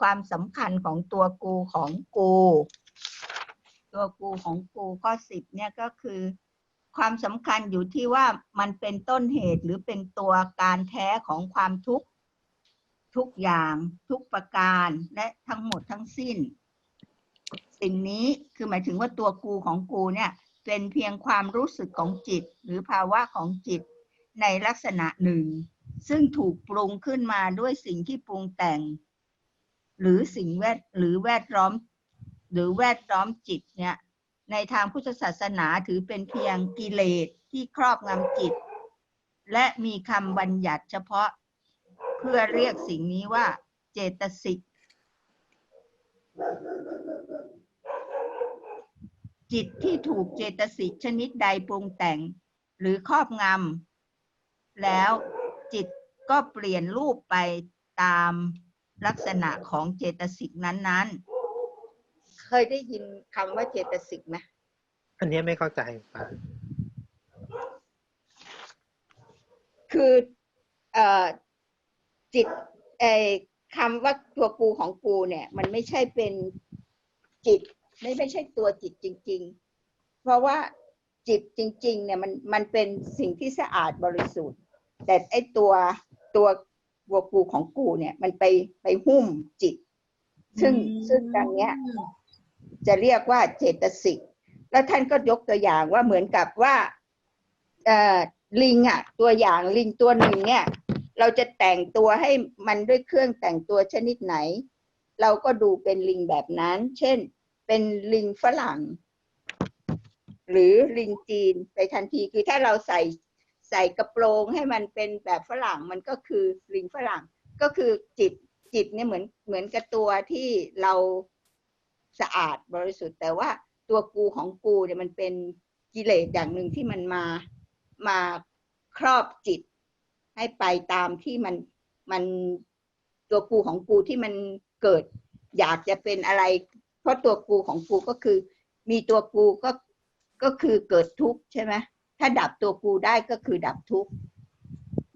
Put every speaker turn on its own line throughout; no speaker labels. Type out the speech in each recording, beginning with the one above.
ความสำคัญของตัวกูของกู ตัวกูของกูข้อสิบเนี่ยก็คือ ความสำคัญอยู่ที่ว่ามันเป็นต้นเหตุหรือเป็นตัวการแท้ของความทุกข์ทุกอย่างทุกประการและทั้งหมดทั้งสิ้น สิ่งนี้คือหมายถึงว่าตัวกูของกูเนี่ยเป็นเพียงความรู้สึกของจิต หรือภาวะของจิตในลักษณะหนึ่ง ซึ่งถูกปรุงขึ้นมาด้วยสิ่งที่ปรุงแต่ง หรือสิ่งแวดหรือแวดล้อม หรือแวดล้อมจิตเนี่ยในทางพุทธศาสนาถือเป็นเพียงกิเลสที่ครอบงำจิต และมีคำบัญญัติเฉพาะเพื่อเรียกสิ่งนี้ว่าเจตสิกจิตที่ถูกเจตสิกชนิดใดปรุงแต่ง หรือครอบงำแล้วจิตก็เปลี่ยนรูปไปตาม ลักษณะของเจตสิกนั้นๆ เคยได้ยินคำว่าเจตสิกไหม
อันเนี้ยไม่เข้าใจป้า
คือเอ่อจิตเออคำว่าตัวกูของกูเนี่ย มันไม่ใช่เป็นจิต ไม่ไม่ใช่ตัวจิตจริง ๆ เพราะว่าจิตจริง ๆ เนี่ยมันมันเป็นสิ่งที่สะอาดบริสุทธิ์ แต่ไอตัวตัว ตัวกูของกูเนี่ยมันไปไปหุ้มจิต ซึ่งซึ่งดังเนี้ย จะเรียกว่าเจตสิกแล้วท่านก็ยกตัวอย่างว่าเหมือนกับว่าเอ่อลิงอะ ตัวอย่างลิงตัวหนึ่งเนี่ย เราจะแต่งตัวให้มันด้วยเครื่องแต่งตัวชนิดไหน เราก็ดูเป็นลิงแบบนั้น เช่น เป็นลิงฝรั่ง หรือลิงจีนไปทันทีคือถ้าเราใส่ ใส่กระโปรงให้มันเป็นแบบฝรั่งมันก็คือลิงฝรั่ง ก็คือจิตจิตเนี่ยเหมือนเหมือนกับตัวที่เราสะอาดบริสุทธิ์ แต่ว่าตัวกูของกูเนี่ยมันเป็นกิเลสอย่างหนึ่งที่มันมามาครอบจิต ให้ไปตามที่มันมันตัวกูของกูที่มันเกิด อยากจะเป็นอะไร เพราะตัวกูของกูก็คือ มีตัวกูก็ก็คือเกิดทุกข์ใช่ไหม ถ้าดับตัวกูได้ก็คือดับทุกข์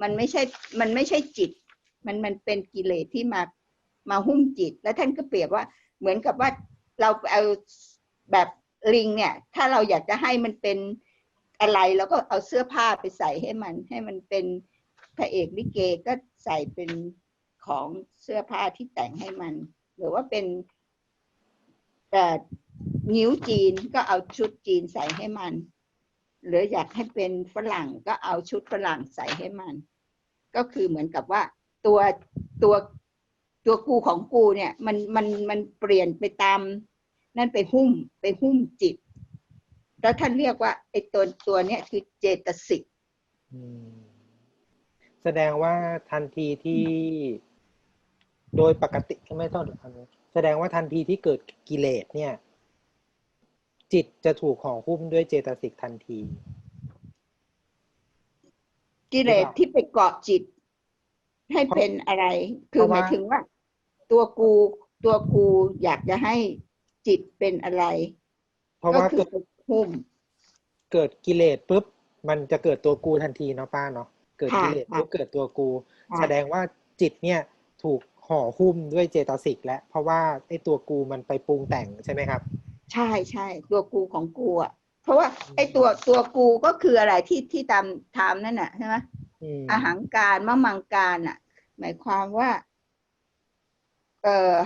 มันไม่ใช่มันไม่ใช่จิต มันมันเป็นกิเลสที่มามาหุ้มจิต แล้วท่านก็เปรียบว่าเหมือนกับว่าเราเอาแบบลิงเนี่ย ถ้าเราอยากจะให้มันเป็นอะไรเราก็เอาเสื้อผ้าไปใส่ให้มัน ให้มันเป็นพระเอกลิเกก็ใส่เป็นของเสื้อผ้าที่แต่งให้มัน หรือว่าเป็นแต่นิ้วจีนก็เอาชุดจีนใส่ให้มัน หรืออยากให้เป็นฝรั่งก็เอาชุดฝรั่งใส่ให้มัน ก็คือเหมือนกับว่าตัวตัวตัวกูของกูเนี่ย มันมันมันเปลี่ยนไปตาม นั่นไปหุ้มไปหุ้มจิต แล้วท่านเรียกว่าไอ้ตัวตัวเนี้ยคือเจตสิก
แสดงว่าทันทีที่โดยปกติไม่ต้องแสดงว่าทันทีที่เกิดกิเลสเนี่ย จิตจะถูกห่อหุ้มด้วยเจตสิกทันที
กิเลสที่ไปเกาะจิต ให้เป็นอะไร คือ
เพราะ
ห
ว่า
มายถึงว่า ตัวกูตัวกูอยากจะให้จิตเป็นอะไร
เพราะ
ก็
ว่า
คื
เกิ
อ
ด
ไปหุ้ม
เกิดกิเลสปุ๊บมันจะเกิดตัวกูทันทีเนาะป้าเนาะเกิด
ค่ะ
กิเลสปุ๊บ
ค่ะ
เกิดตัวกู
ค่ะ
แสดงว่าจิตเนี่ยถูกห่อหุ้มด้วยเจตสิก แล้วเพราะว่าไอ้ตัวกูมันไปปรุงแต่งใช่ไหมครับ
ใช่ใช่ตัวกูของกูอะเพราะว่าไอ้ตัวตัวกูก็คืออะไรที่ที่ตามถามนั่นน่ะใช่ไหม
อืม
อาหังการมะมังการอะ หมายความว่า เอ่อ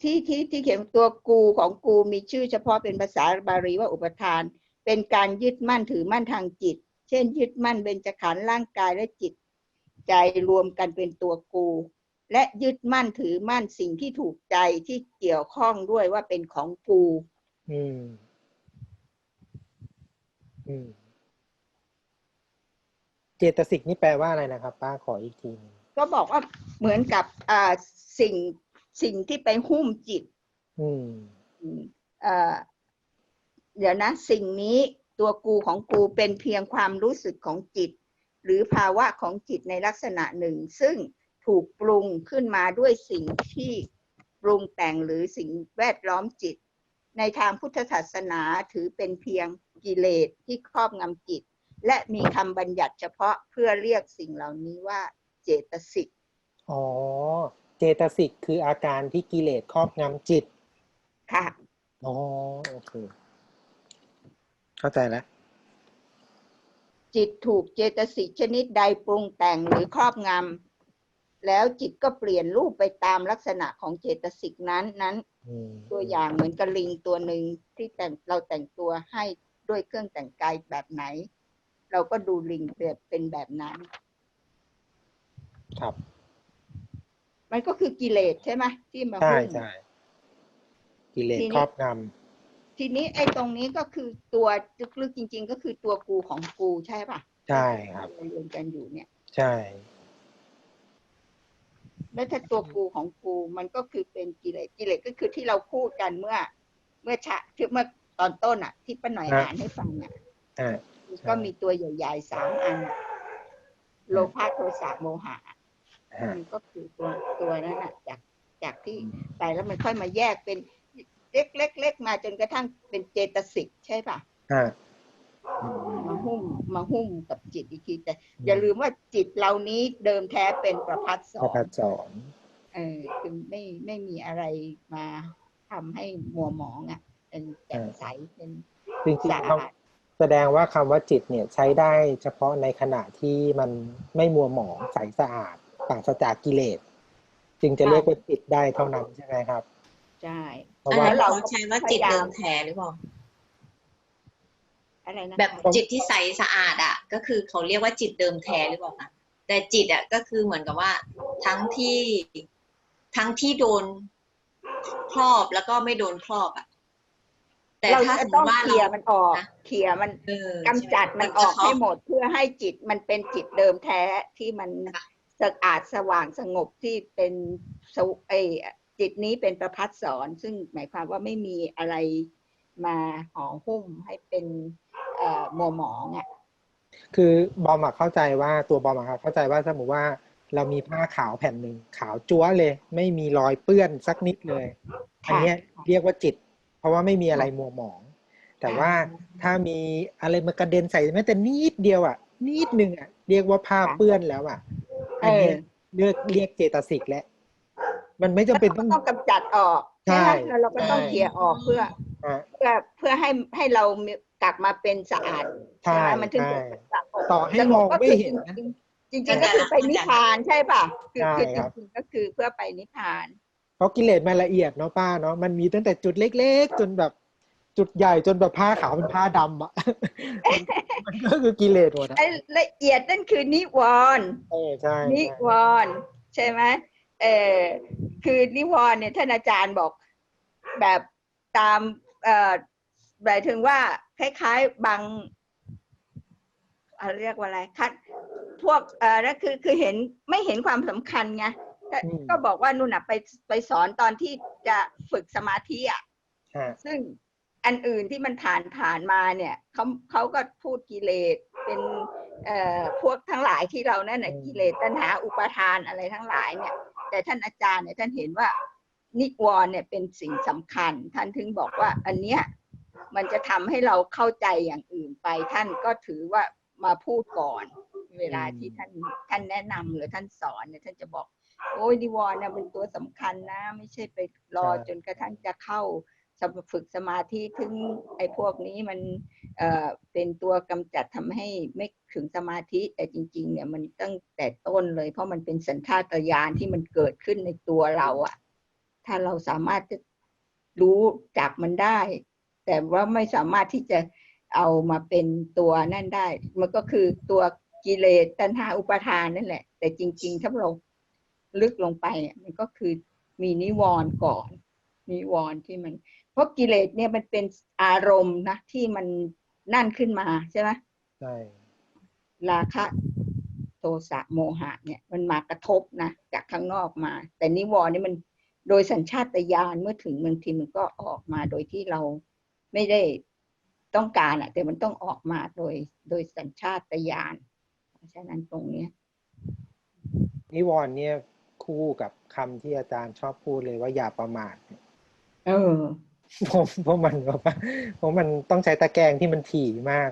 ที่ที่ที่เขียนตัวกูของกูมีชื่อเฉพาะเป็นภาษาบาลีว่าอุปทาน เป็นการยึดมั่นถือมั่นทางจิต เช่น ยึดมั่นเบญจขันธ์ร่างกายและจิต ใจรวมกันเป็นตัวกู และยึดมั่นถือมั่นสิ่งที่ถูกใจที่เกี่ยวข้องด้วยว่าเป็นของกู
อืม อืม เจตสิกนี่แปลว่าอะไรนะครับ ป้าขออีกทีหนึง
ก็บอกว่าเหมือนกับอ่าสิ่งสิ่งที่ไปหุ้มจิต
อืม
อืมเอ่อเดี๋ยวนะ สิ่งนี้ตัวกูของกูเป็นเพียงความรู้สึกของจิต หรือภาวะของจิตในลักษณะหนึ่ง ซึ่ง ถูกปรุงขึ้นมาด้วยสิ่งที่ปรุงแต่งหรือสิ่งแวดล้อมจิต ในทางพุทธศาสนาถือเป็นเพียงกิเลสที่ครอบงำจิต และมีคำบัญญัติเฉพาะเพื่อเรียกสิ่งเหล่านี้ว่าเจตสิก
อ๋อ เจตสิกคืออาการที่กิเลสครอบงำจิต
ค่ะ
อ๋อ โอเค เข้าใจแล้ว
จิตถูกเจตสิกชนิดใดปรุงแต่งหรือครอบงำ แล้วจิตก็เปลี่ยนรูปไปตามลักษณะของเจตสิกนั้นนั้น
อืม
ตัวอย่างเหมือนกับลิงตัวหนึ่งที่แต่งเราแต่งตัวให้ด้วยเครื่องแต่งกายแบบไหน เราก็ดูลิงแบบเป็นแบบนั้น
ครับ
มันก็คือกิเลสใช่ไหมที่มา
ใช่
หุ้ม
ใช่กิเลส
ทีนี้
ครอบง
ทีนี้ไอ้ตรงนี้ก็คือตัวลึกๆจริง ๆ ก็คือตัวกูของกูใช่ปะำ
ใช่ครับ
เราเรียนกันอยู่เนี่ย
ใช่
แล้วถ้าตัวกูของกูมันก็คือเป็นกิเลสกิเลสก็คือที่เราพูดกันเมื่อ เมื่อชะที่เมื่อตอนต้นอะ ที่ป้าหน่อยอ่านให้ฟังอะ
อ่า
ก็มีตัวใหญ่ๆสามอันอะโลภะโทสะโมหะ
อ่า
มันก็คือตัวตัวนั้นอะ จากจากที่ไปแล้วมันค่อยมาแยกเป็นเล็กเล็กเล็กมาจนกระทั่งเป็นเจตสิกใช่ปะ
อ่าอื ม
มาหุ้มมาหุ้มกับจิตอีกทีแต่ อย่าลืมว่าจิตเรานี้เดิมแท้เป็นประพัดส
พ
อ
ระ
น
พัฒสอน
เออคือไม่ไม่มีอะไรมาทำให้มัวหมองอะ เป็นแจ่มใสเป็น
จริง
สะ
ๆ
อา
ค
ดำ
แสดงว่าคำว่าจิตเนี่ยใช้ได้เฉพาะในขณะที่มันไม่มัวหมองใสสะอาดปราศจากกิเลส จึงจะเรียกว่าจิตได้เท่านั้นใช่ไหมครับ
ใช่
เพราะ
อัน
ว่า
นั้น
เรา
เราใช้ว่าจิตเดิมแท้หรือเปล่า
อะไรนะ
แบบจิตที่ใสสะอาดอะ ก็คือเขาเรียกว่าจิตเดิมแท้หรือเปล่าคะแต่จิตอะก็คือเหมือนกับว่าทั้งที่ทั้งที่โดนครอบแล้วก็ไม่โดนครอบอะแต่
เรา
ถ้า
จะ
สมม
ต้อง
ติว่า
เคลียร์
เรา
มันออก
นะ
เคลียร์มัน
เออกำ
จัดมันออกให้หมดเพื่อให้จิตมันเป็นจิตเดิมแท้ที่มันสะอาดสว่างสงบที่เป็นสวไอจิตนี้เป็นประพัดสอนซึ่งหมายความว่าไม่มีอะไรมาห่อหุ้มให้เป็น เอ่อมัวหมองอะ
คือบอมอะเข้าใจว่าตัวบอมอะครับเข้าใจว่าสมมติว่าเรามีผ้าขาวแผ่นหนึ่งขาวจั๊วเลย ไม่มีรอยเปื้อนสักนิดเลย อันเนี้ยเรียกว่าจิต เพราะว่าไม่มีอะไรมัวหมอง แต่ว่าถ้ามีอะไรมากระเด็นใส่แม้แต่นิดเดียวอะ นิดนึงอะเรียกว่าผ้าเปื้อนแล้วอะอันเนี้ยเรียกเรียกเจตสิกแล้วมันไม่จำเป็นต้อง
ต้องกำจัดออก
ใช่
ไหมแล้วเราก็ต้อง
ใช่
เคลียร์ออกเพื่อ
อะ
เพื่อเพื่อให้ให้เรามี กลับมาเป็นสะอาด
ใช่
ไหมมันถึง
ใช่
จะสะอาด
ต่อให้มองไม่เห็นนะ
จริงๆจริงๆก็คือไปนิพพานใช่ป่ะคือ
ใช่
คือจ
ครับ
ริงๆก็คือเพื่อไปนิพพาน
เพราะกิเลสมันละเอียดเนาะป้าเนาะมันมีตั้งแต่จุดเล็ก ๆ จนแบบจุดใหญ่จนแบบผ้าขาวเป็นผ้าดำอะมันก็คือกิเลสหมดอะ
ไอ้ละเอียดนั่นคือนิวรณ์
เออใช่
นิ
ใช่
วรณ์ใช่ไหมเออคือนิวรณ์เนี่ยท่านอาจารย์บอกแบบตามเอ่อ หมายถึงว่าคล้ายๆบางอะไรเรียกว่าอะไรคัดพวกเอ่อนั่นคือคือเห็นไม่เห็นความสำคัญไงก็
อืม
ก็บอกว่านู่นน่ะไปไปสอนตอนที่จะฝึกสมาธิอะ
อะ
ซึ่งอันอื่นที่มันผ่านผ่านมาเนี่ยเขาเขาก็พูดกิเลสเป็นเอ่อพวกทั้งหลายที่เรานั่นน่ะกิเลสตัณหาอุปาทานอะไรทั้งหลายเนี่ย แต่ท่านอาจารย์เนี่ยท่านเห็นว่านิวรณ์เนี่ยเป็นสิ่งสำคัญ ท่านถึงบอกว่าอันเนี้ย มันจะทำให้เราเข้าใจอย่างอื่นไป ท่านก็ถือว่ามาพูดก่อน เวลาที่ท่านท่านแนะนำหรือท่านสอนเนี่ยท่านจะบอก โอ้ยนิวรณ์เนี่ยเป็นตัวสำคัญนะ ไม่ใช่ไปรอจนกระทั่งจะเข้าสมฝึกสมาธิถึงไอ้พวกนี้มันเอ่อเป็นตัวกำจัดทำให้ไม่ถึงสมาธิแต่จริง ๆ เนี่ยมันตั้งแต่ต้นเลย เพราะมันเป็นสัญชาตญาณที่มันเกิดขึ้นในตัวเราอะถ้าเราสามารถจะรู้จักมันได้ แต่ว่าไม่สามารถที่จะเอามาเป็นตัวนั่นได้ มันก็คือตัวกิเลสตัณหาอุปาทานนั่นแหละ แต่จริง ๆ ถ้าเราลึกลงไปเนี่ยมันก็คือมีนิวรณ์ก่อน นิวรณ์ที่มัน เพราะกิเลสเนี่ยมันเป็นอารมณ์นะที่มันนั่นขึ้นมาใช่ไหม
ใช่
ราคะโทสะโมหะเนี่ยมันมากระทบนะจากข้างนอกมา แต่นิวรณ์นี่มันโดยสัญชาตญาณเมื่อถึงบางทีมันก็ออกมาโดยที่เรา ไม่ได้ต้องการอะแต่มันต้องออกมาโดยโดยสัญชาตญาณเพราะฉะนั้นตรงเนี้ย
นิวรณ์เนี่ยคู่กับคำที่อาจารย์ชอบพูดเลยว่าอย่าประมาท
เออ
ผมเพราะมันแบบว่าเพราะมันต้องใช้ตะแกรงที่มันถี่มาก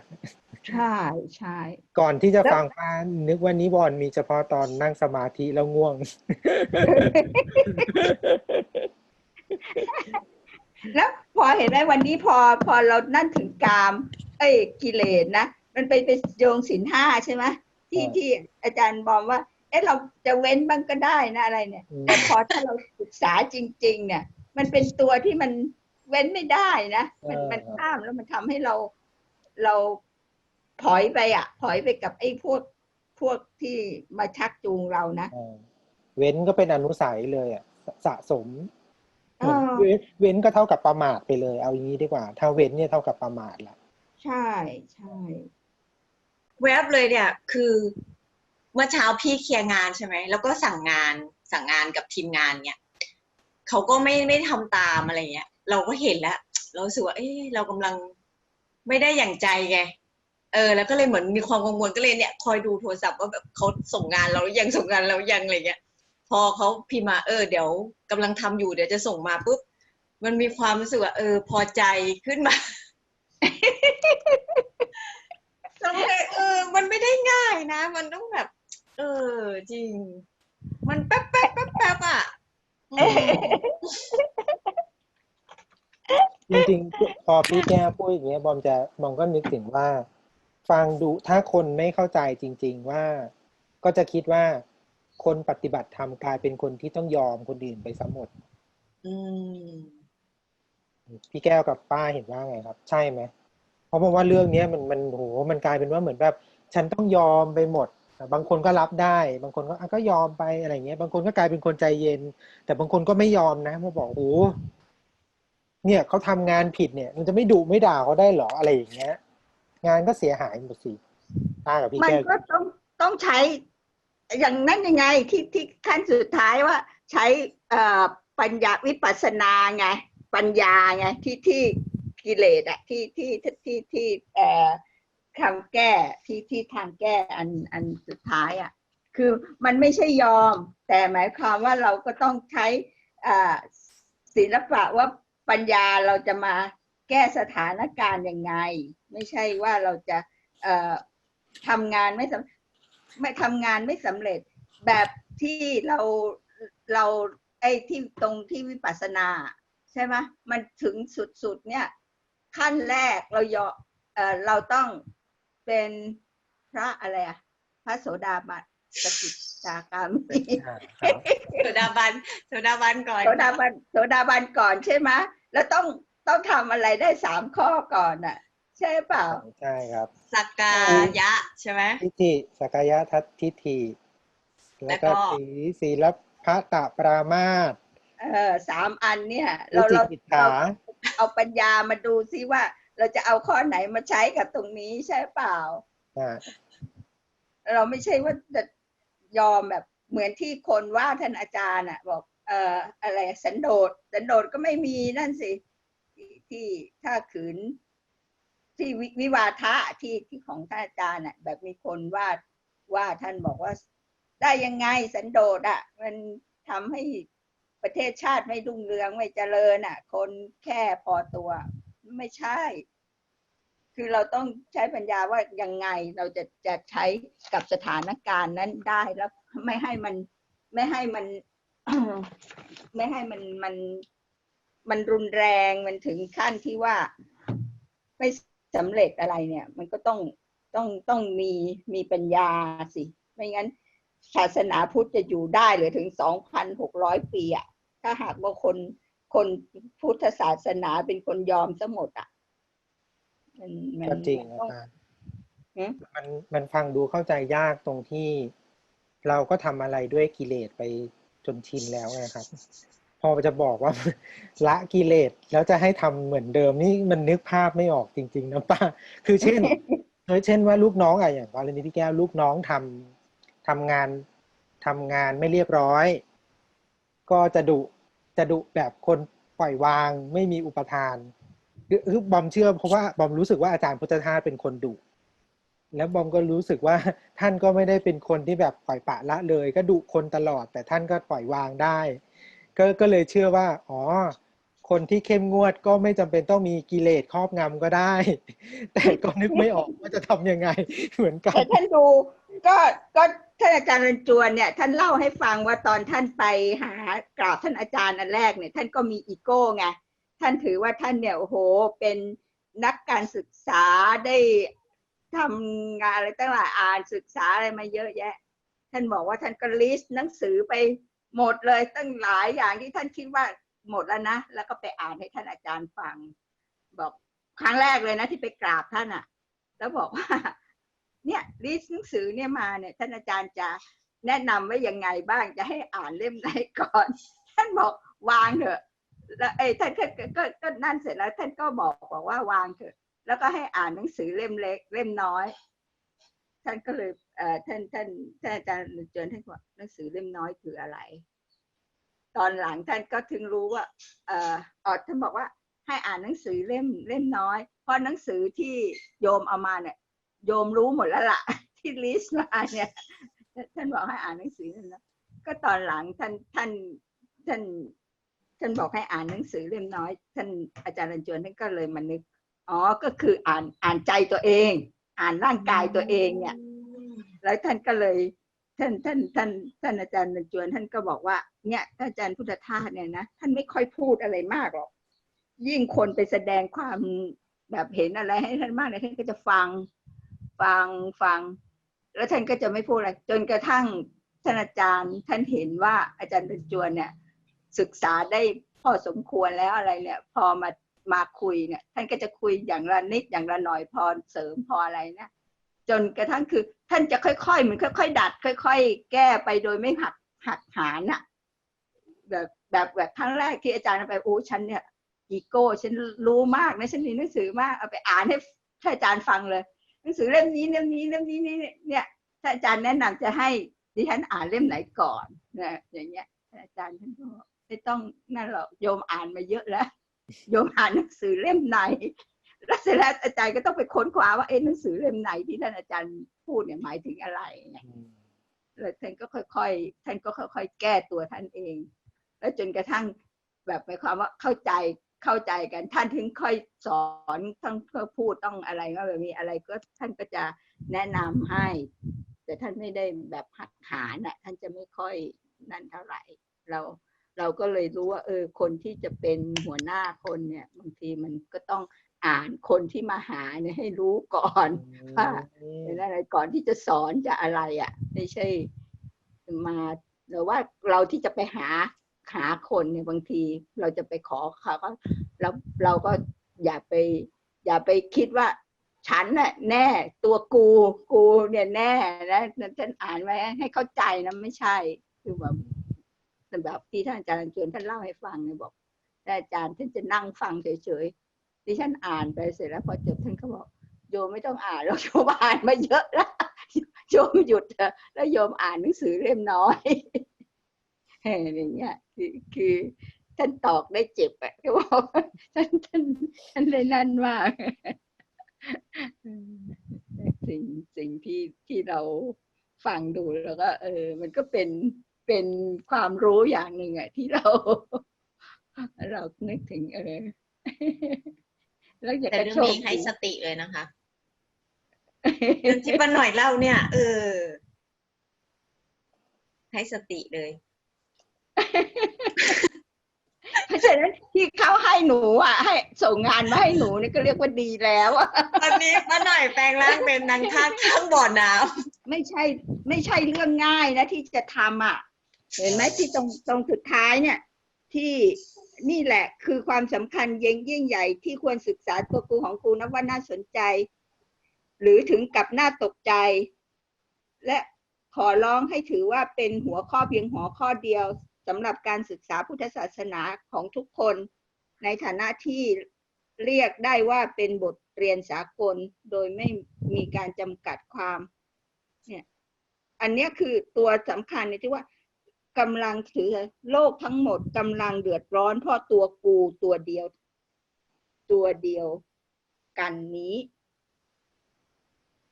ใช่ใช่
ก่อนที่จะ
แล้ว
ฟังป้านึกว่านิวรณ์มีเฉพาะตอนนั่งสมาธิแล้วง่วง
แล้วพอเห็นไหมวันนี้พอพอเรานั่นถึงกาม เอ้ยกิเลสนะมันไปไปโยงสินห้าใช่ไหมที่
อ่า
ที่อาจารย์บอกว่า เอ๊ะเราจะเว้นบ้างก็ได้นะอะไรเนี่ย
อืม
แต่พอถ้าเราศึกษาจริง ๆ เนี่ย มันเป็นตัวที่มันเว้นไม่ได้นะมันมันข้ามแล้วมันทำให้เราเราถอยไปอะถอยไปกับไอ้พวกพวกที่มาชักจูงเรานะ
อ่าเว้นก็เป็นอนุสัยเลยอะสสะสม เหมือน
อ่า
เว้นเว้นก็เท่ากับประมาทไปเลย เอาอย่างนี้ดีกว่า ถ้าเว้นเนี่ยเท่ากับประมาทละ
ใช่ใช่
แวบเลยเนี่ย คือเมื่อเช้าพี่เคลียร์งานใช่ไหมแล้วก็สั่งงานสั่งงานกับทีมงานเนี่ยเขาก็ไม่ไม่ทำตามอะไรเงี้ย เราก็เห็นแล้ว เรารู้สึกว่าเอ้เรากำลังไม่ได้อย่างใจไงเออแล้วก็เลยเหมือนมีความกังวลก็เลยเนี่ย คอยดูโทรศัพท์ว่าแบบเขาส่งงานเราหรือยังส่งงานเรายังอะไรเงี้ย พอเขาพิมพ์มาเออเดี๋ยวกำลังทำอยู่เดี๋ยวจะส่งมาปุ๊บมันมีความรู้สึกว่า เออ พอใจขึ้นมาเราเลยเออ มันไม่ได้ง่ายนะ มันต้องแบบ เออ จริง มันแป๊บแป๊บแป๊บแป๊บอะ
จริงๆ พอพี่แก้วพูดอย่างเงี้ยบอมจะบอมก็นึกถึงว่า ฟังดูถ้าคนไม่เข้าใจจริง ๆ ว่า ก็จะคิดว่า คนปฏิบัติธรรมกลายเป็นคนที่ต้องยอมคนอื่นไปซะหมด
อืม
พี่แก้วกับป้าเห็นว่าไงครับ ใช่ไหมเพราะผมว่าเรื่องเนี้ยมันมันโหมันกลายเป็นว่าเหมือนแบบ ฉันต้องยอมไปหมด บางคนก็รับได้ บางคนก็อะก็ยอมไปอะไรเงี้ย บางคนก็กลายเป็นคนใจเย็น แต่บางคนก็ไม่ยอมนะมาบอกโอ้โหเนี่ยเขาทำงานผิดเนี่ย มันจะไม่ดุไม่ด่าเขาได้เหรออะไรอย่างเงี้ย งานก็เสียหายหมดสิป้ากับพี่
มัน
แก้ว
ก็ต้องต้องใช้ อย่างนั้นยังไงที่ที่ขั้นสุดท้ายว่าใช้ปัญญาวิปัสสนาไง ปัญญาไงที่ที่กิเลสอะที่ที่ที่ที่ที่เอ่อคำแก้ที่ที่ทางแก้อันอันสุดท้ายอะคือมันไม่ใช่ยอม แต่หมายความว่าเราก็ต้องใช้ศิลปะว่าปัญญาเราจะมาแก้สถานการณ์ยังไง ไม่ใช่ว่าเราจะทำงานไม่สำ ไม่ทำงานไม่สำเร็จ แบบที่เราเราไอ้ที่ตรงที่วิปัสสนาใช่ไหมมันถึงสุดๆเนี่ยขั้นแรกเรายอเออเราต้องเป็นพระอะไรอะพระโสดาบันสกิตากามี
อ่าครับ
โสดาบันโสดาบันก่อน
โสดาบันโสดาบันก่อนใช่ไหมแล้วต้องต้องทำอะไรได้สามข้อก่อนอะ ใช่เปล่า
ใช่ครับ
สักกายะใช่ไหม
ทิฏฐิสักายะทัศทิฏฐิแล้วก็
แล้วก็
สีศีลพัตตปรามาส
เออสามอันเนี่ย
วิ
เรา
จิ
เรา
กิจ
เรา
ฉา
เอาปัญญามาดูซิว่า เราจะเอาข้อไหนมาใช้กับตรงนี้ใช่เปล่า
อ่า
เราไม่ใช่ว่าจะยอมแบบเหมือนที่คนว่าท่านอาจารย์อะ บอก เอ่ออะไรสันโดษสันโดษก็ไม่มีนั่นสิที่ที่ถ้าขืน ที่วิวิวาทะที่ที่ของท่านอาจารย์อะแบบมีคนว่าว่าท่านบอกว่า ได้ยังไงสันโดษอะ มันทำให้ประเทศชาติไม่รุ่งเรืองไม่เจริญอะ คนแค่พอตัวไม่ใช่ คือเราต้องใช้ปัญญาว่ายังไงเราจะจะใช้กับสถานการณ์นั้นได้แล้วไม่ให้มันไม่ให้มัน ไม่ให้มันมันมันรุนแรงมันถึงขั้นที่ว่า ไม่ สำเร็จอะไรเนี่ย มันก็ต้องต้องต้องมีมีปัญญาสิ ไม่งั้นศาสนาพุทธจะอยู่ได้หรือถึงสองพันหกร้อยปีอะถ้าหากว่าคนคนพุทธศาสนาเป็นคนยอมซะหมดอะมันมัน
ก็จริงนะ
ต้อง
ป้า
หืม
มันมันฟังดูเข้าใจยากตรงที่ เราก็ทำอะไรด้วยกิเลสไปจนชินแล้วไงครับพ อจะบอกว่าละกิเลสแล้วจะให้ทำเหมือนเดิมนี่มันนึกภาพไม่ออกจริง ๆนะป้าคือเช่นเช่นว่าลูกน้องอะอย่างกรณีพี่แก้วลูกน้องทำทำงานทำงานไม่เรียบร้อย ก็จะดุจะดุแบบคนปล่อยวางไม่มีอุปทานคือบอมเชื่อเพราะว่าบอมรู้สึกว่าอาจารย์พุทธทาสเป็นคนดุแล้วบอมก็รู้สึกว่าท่านก็ไม่ได้เป็นคนที่แบบปล่อยปะละเลย ก็ดุคนตลอด แต่ท่านก็ปล่อยวางได้ ก็ก็เลยเชื่อว่าอ๋อคนที่เข้มงวดก็ไม่จำเป็นต้องมีกิเลสครอบงำก็ได้ แต่ก็นึกไม่ออกว่าจะทำยังไงเหมือนกั
แต่
น
ท่านดูก็ก็ท่านอาจารย์เรนจวนเนี่ย ท่านเล่าให้ฟังว่าตอนท่านไปหากราบท่านอาจารย์อันแรกเนี่ย ท่านก็มีอีโก้ไงท่านถือว่าท่านเนี่ยโอ้โหเป็นนักการศึกษาได้ทำงานอะไรตั้งหลายอ่านศึกษาอะไรมาเยอะแยะ ท่านบอกว่าท่านก็ลิสต์หนังสือไป หมดเลยตั้งหลายอย่างที่ท่านคิดว่าหมดแล้วนะ แล้วก็ไปอ่านให้ท่านอาจารย์ฟัง บอกครั้งแรกเลยนะที่ไปกราบท่านอะ แล้วบอกว่า เนี่ยลิสต์หนังสือเนี่ยมาเนี่ย ท่านอาจารย์จะแนะนำไว้ยังไงบ้างจะให้อ่านเล่มไหนก่อน ท่านบอกวางเถอะ แล้วไอ้ท่านก็ก็ก็ก็นั่นเสร็จแล้ว ท่านก็บอกบอกว่าวางเถอะ แล้วก็ให้อ่านหนังสือเล่มเล็กเล่มน้อย ท่านก็เลยเท่านท่านท่านอาจารย์เจริญท่านบอกหนังสือเล่มน้อยคืออะไร ตอนหลังท่านก็ถึงรู้ว่าเอออท่านบอกว่าให้อ่านหนังสือเล่มเล่มน้อย เพราะหนังสือที่โยมเอามาเนี่ย โยมรู้หมดแล้วล่ะ ที่ลิสต์มาเนี่ยท่านบอกให้อ่านหนังสือนั่นนะก็ตอนหลังท่านท่านท่านท่านบอกให้อ่านหนังสือเล่มน้อย ท่านอาจารย์รันจวนท่านก็เลยมานึกอ๋อก็คืออ่านอ่านใจตัวเอง อ่านร่างกายตัวเองเนี่ย แล้วท่านก็เลยท่านท่านท่านท่านอาจารย์บรรจวนท่านก็บอกว่าเนี่ยท่านอาจารย์พุทธทาสเนี่ยนะท่านไม่ค่อยพูดอะไรมากหรอกยิ่งคนไปแสดงความแบบเห็นอะไรให้ท่านมากเนี่ยท่านก็จะฟังฟังฟัง แล้วท่านก็จะไม่พูดอะไร จนกระทั่งท่านอาจารย์ท่านเห็นว่าอาจารย์บรรจวนเนี่ย ศึกษาได้พอสมควรแล้วอะไรเนี่ย พอมา มาคุยเนี่ยท่านก็จะคุยอย่างละนิดอย่างละหน่อยพอเสริมพออะไรนะจนกระทั่งคือ ท่านจะค่อยๆเหมือนค่อย ๆ ดัด ค่อย ๆ แก้ไปโดยไม่หักหักหานอะแบบแบบแบบครั้งแรกที่อาจารย์เอาไปโอ้ฉันเนี่ยอีโก้ฉันรู้มากนะฉันมีหนังสือมากเอาไปอ่านให้ให้อาจารย์ฟังเลย หนังสือเล่มนี้เล่มนี้เล่มนี้นี่เนี่ยถ้าอาจารย์แนะนำจะให้ดิฉันอ่านเล่มไหนก่อนนะอย่างเงี้ยอาจารย์ท่านก็ไม่ต้องนั่นหรอกโยมอ่านมาเยอะแล้ว โยมอ่านหนังสือเล่มไหนแล้วเสร็จแล้วอาจารย์ก็ต้องไปค้นคว้าว่าเอ๊ะหนังสือเล่มไหนที่ท่านอาจารย์พูดเนี่ยหมายถึงอะไรเนี่ยแล้วท่านก็ค่อยๆท่านก็ค่อยๆ แก้ตัวท่านเอง แล้วจนกระทั่งแบบหมายความว่าเข้าใจเข้าใจกันท่านถึงค่อยสอนต้องพูดต้องอะไรก็แบบมีอะไรก็ท่านก็จะแนะนำให้ แต่ท่านไม่ได้แบบหักหานอะท่านจะไม่ค่อยนั่นเท่าไหร่ เรา เราก็เลยรู้ว่า เออ คนที่จะเป็นหัวหน้าคนเนี่ยบางทีมันก็ต้องอ่านคนที่มาหาเนี่ยให้รู้ก่อนว่าเป็นอะไรก่อนที่จะสอนจะอะไรอะ ไม่ใช่มาหรือว่าเราที่จะไปหาหาคนเนี่ยบางทีเราจะไปขอเขาก็แล้วเราก็อย่าไป อย่าไปคิดว่าฉันน่ะแน่ตัวกูกูเนี่ยแน่นะฉันอ่านไว้ให้เข้าใจนะไม่ใช่คือแบบ แบบที่ท่านอาจารย์ชวนท่านเล่าให้ฟังเนี่ยบอกอาจารย์ท่านจะนั่งฟังเฉยๆดิฉันอ่านไปเสร็จแล้วพอจบท่านก็บอกโยมไม่ต้องอ่านแล้วโยมอ่านมาเยอะแล้วโยมหยุดแล้วโยมอ่านหนังสือเล่มน้อยเฮ้ยอย่างเงี้ยคือคือท่านตอกได้เจ็บอะเขาบอกท่านท่านท่านได้นั่นมากสิ่งสิ่งที่ที่เราฟังดูแล้วก็ เออ มันก็เป็น เป็นความรู้อย่างหนึ่งอะที่เรา เรานึกถึงเออแล้วอยาก
แต่
จะ
เรื่อง
โชค
นี้ให้
ดี
สติเลยนะคะเรื่องที่ป้าหน่อยเล่าเนี่ย เออ ให้สติเลย
เพราะฉะนั้นที่เขาให้หนูอะ ให้ส่งงานมาให้หนูนี่ก็เรียกว่าดีแล้วอะ
ตอนนี้ป้าหน่อยแปลงร่างเป็นนางทาสข้างบ่อน้
ไม่ใช่ ไม่ใช่เรื่องง่ายนะที่จะทำอะ เห็นไหมที่ตรงตรงสุดท้ายเนี่ยที่นี่แหละคือความสำคัญยิ่งยิ่งใหญ่ที่ควรศึกษาตัวกูของกูนะว่าน่าสนใจ หรือถึงกับน่าตกใจ และขอร้องให้ถือว่าเป็นหัวข้อเพียงหัวข้อเดียวสำหรับการศึกษาพุทธศาสนาของทุกคน ในฐานะที่เรียกได้ว่าเป็นบทเรียนสากลโดยไม่มีการจำกัดความเนี่ยอันนี้คือตัวสำคัญในที่ว่า กำลังถือโลกทั้งหมดกำลังเดือดร้อนเพราะตัวกูตัวเดียว ตัวเดียวกันนี้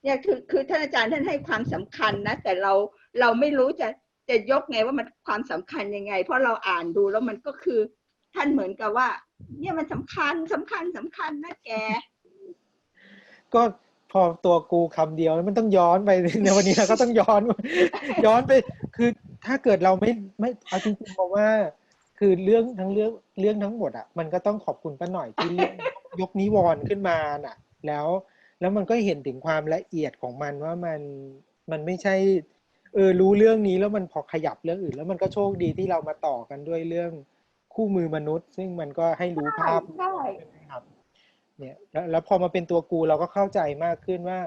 เนี่ยคือคือท่านอาจารย์ท่านให้ความสำคัญนะ แต่เราเราไม่รู้จะจะยกไงว่ามันความสำคัญยังไง เพราะเราอ่านดูแล้วมันก็คือ ท่านเหมือนกับว่า เนี่ยมันสำคัญสำคัญสำคัญนะแก
ก็พอตัวกูคำเดียวมันต้องย้อนไปในวันนี้เราก็ต้องย้อน ย้อนไปคือ ถ้าเกิดเราไม่ไม่เอาจริงๆบอกว่า คือเรื่องทั้งเรื่องเรื่องทั้งหมดอะมันก็ต้องขอบคุณป้าหน่อยที่เรื่องยกนิวรณ์ขึ้นมาน่ะ แล้วแล้วมันก็เห็นถึงความละเอียดของมันว่ามันมันไม่ใช่ เออรู้เรื่องนี้แล้วมันพอขยับเรื่องอื่น แล้วมันก็โชคดีที่เรามาต่อกันด้วยเรื่องคู่มือมนุษย์ ซึ่งมันก็ให้รู้ภาพ
ใช่
ใช่ไหมครับ เนี่ยแล้วแล้วพอมาเป็นตัวกูเราก็เข้าใจมากขึ้นว่า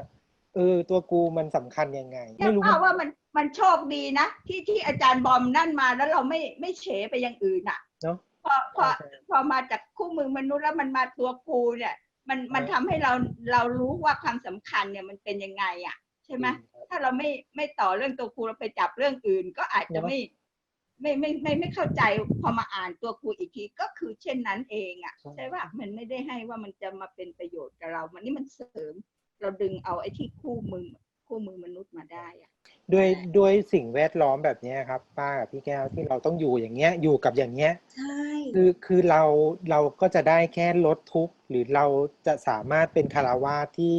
เออตัวกูมันสำคัญยังไง
เนี่ย
ไม่รู้
ป้า
มัน
ว่ามันมันโชคดีนะ ที่ที่อาจารย์บอมนั่นมาแล้วเราไม่ไม่เฉไปอย่างอื่นอะ
เนาะ
พอพอพอมาจากคู่มือมนุษย์แล้วมันมาตัวกูเนี่ย มันมันทำให้เราเรารู้ว่าความสำคัญเนี่ยมันเป็นยังไงอะ ใช่ไหมถ้าเราไม่ไม่ต่อเรื่องตัวกูเราไปจับเรื่องอื่น ก็อาจจะไม่ไม่ไม่ไม่ไม่เข้าใจพอมาอ่านตัวกูอีกทีก็คือเช่นนั้นเองอะใช่ป่ะมันไม่ได้ให้ว่ามันจะมาเป็นประโยชน์กับเรา มันนี่มันเสริม เราดึงเอาไอ้ที่คู่มือคู่มือมนุษย์มาได้อะ
ด้วยด้วยสิ่งแวดล้อมแบบเนี้ยครับ ป้ากับพี่แก้วที่เราต้องอยู่อย่างเงี้ยอยู่กับอย่างเงี้ย
ใช่
คือคือเราเราก็จะได้แค่ลดทุกข์หรือเราจะสามารถเป็นคารวาสที่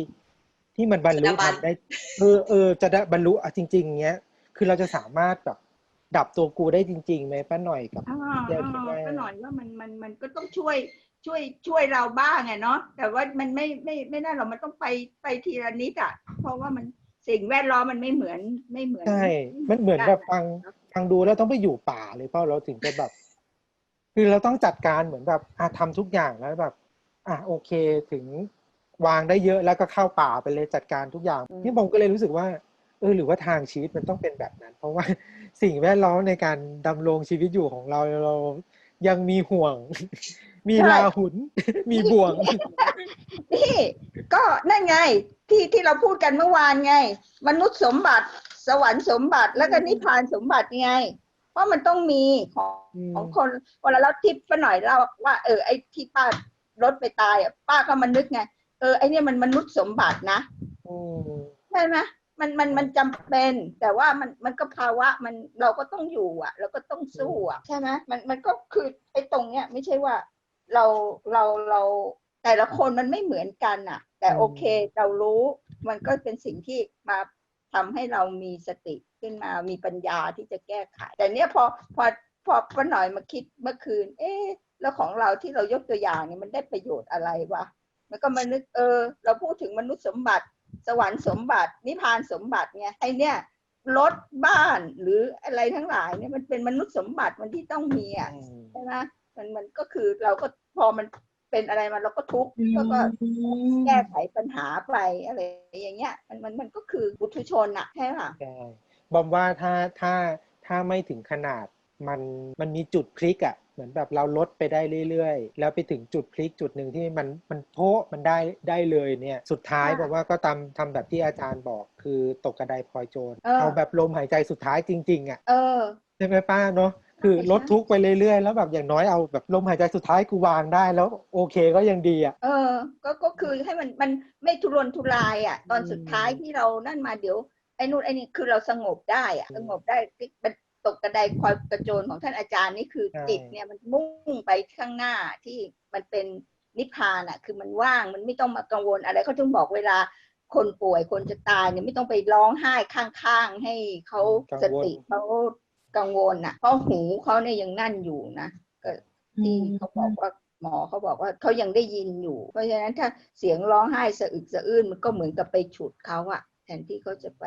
ที่มันบรรลุ
สดาบัน
ทำได้เออเออจะได้บรรลุอะจริง ๆเงี้ยคือเราจะสามารถแบบดับตัวกูได้จริงๆไหมป้าหน่อยกับ
อ่า
แก้วคิดว่า
ก็หน่อยว่ามันมันมันก็ต้องช่วย ช่วยช่วยเราบ้างไงเนาะแต่ว่ามันไม่ไม่ไม่ได้หรอกมันต้องไปไปทีละนิดอะเพราะว่ามันสิ่งแวดล้อมมันไม่เหมือนไม่เหมือน
ใช่มันเหมือนแบบฟังฟังดูแล้วต้องไปอยู่ป่าเลยเพราะเราถึงจะแบบ คือเราต้องจัดการเหมือนแบบอะทำทุกอย่างแล้วแบบ อะโอเคถึงวางได้เยอะแล้วก็เข้าป่าไปเลยจัดการทุกอย่างนี่ผมก็เลยรู้สึกว่าเออหรือว่าทางชีวิตมันต้องเป็นแบบนั้น เพราะว่าสิ่งแวดล้อมในการดำรงชีวิตอยู่ของเราเรายังมีห่วง มีลาหุน มีบ่วง
นี่ ก็นั่นไง ที่ที่เราพูดกันเมื่อวานไง มนุษย์สมบัติ สวรรค์สมบัติแล้วก็นิพพานสมบัติไง เพราะมันต้องมีของ
อืม
ของคนเวลาเราทิปไปหน่อยเราว่า เออไอ้ที่ป้ารถไปตายอะป้าก็มานึกไง เออไอ้เนี่ยมันมนุษย์สมบัตินะ
อืม
ใช่ไหมมันมันมันจำเป็น แต่ว่ามันมันก็ภาวะมันเราก็ต้องอยู่อะ เราก็ต้องสู้อะใช่ไหมมันมันก็คือไอ้ตรงเนี้ยไม่ใช่ว่า เราเราเราแต่ละคนมันไม่เหมือนกันอะแต่โอเคเรารู้มันก็เป็นสิ่งที่มาทำให้เรามีสติขึ้นมามีปัญญาที่จะแก้ไข แต่เนี้ยพอพอพอป้าหน่อยมาคิดเมื่อคืน เอ๊ะแล้วของเราที่เรายกตัวอย่างเนี่ยมันได้ประโยชน์อะไรวะมันก็มานึกเออ เราพูดถึงมนุษย์สมบัติ สวรรค์สมบัติ นิพพานสมบัติไงไอเนี่ยรถบ้านหรืออะไรทั้งหลายเนี่ยมันเป็นมนุษย์สมบัติมันที่ต้องมีอะใช่ไหม มันมันก็คือเราก็พอมันเป็นอะไรมาเราก็ทุกข์แล้วก็แก้ไขปัญหาไปอะไรอย่างเงี้ย มันมันมันก็คือบุตุชนอะใช่ไหม
ใช่บอมว่าถ้าถ้าถ้าไม่ถึงขนาดมันมันมีจุดพลิกอะ่ะเหมือนแบบเราลดไปได้เรื่อยๆ แล้วไปถึงจุดพลิกจุดหนึ่งที่มันมันโพะมันได้ได้เลยเนี่ยสุดท้าย
ค่ะ
บอกว่าก็ทำทำแบบที่อาจารย์บอกคือตกกระไดพลอยโจร
เออ
เอาแบบลมหายใจสุดท้ายจริง ๆอะ่ะ
เออ
ใช่ไหมป้าเนาะ คือ
ใช่
ลดทุกข์ไปเรื่อยๆ แล้วแบบอย่างน้อยเอาแบบลมหายใจสุดท้ายกูวางได้แล้วโอเคก็ยังดีอะ
เออ ก็ก็คือให้มันมันไม่ทุรนทุรายอะ ตอน
อืม
สุดท้ายที่เรานั่นมาเดี๋ยวไอ้นู่นไอ้นี่คือเราสงบได้อะ
อืม
สงบได้เป็นตกกระไดคอยกระโจนของท่านอาจารย์นี่คือ
ใช่
จิตเนี่ยมันมุ่งไปข้างหน้าที่มันเป็นนิพพานอะ คือมันว่างมันไม่ต้องมากังวลอะไรเขาถึงบอกเวลาคนป่วยคนจะตายเนี่ยไม่ต้องไปร้องไห้ข้างๆให้เขาสติเขา กังวลอะเพราะหูเขาเนี่ยยังนั่นอยู่นะก็ที่เขาบอกว่าหมอเขาบอกว่าเขายังได้ยินอยู่ เพราะฉะนั้นถ้าเสียงร้องไห้สะอึกสะอื้นมันก็เหมือนกับไปฉุดเขาอะแทนที่เขาจะไป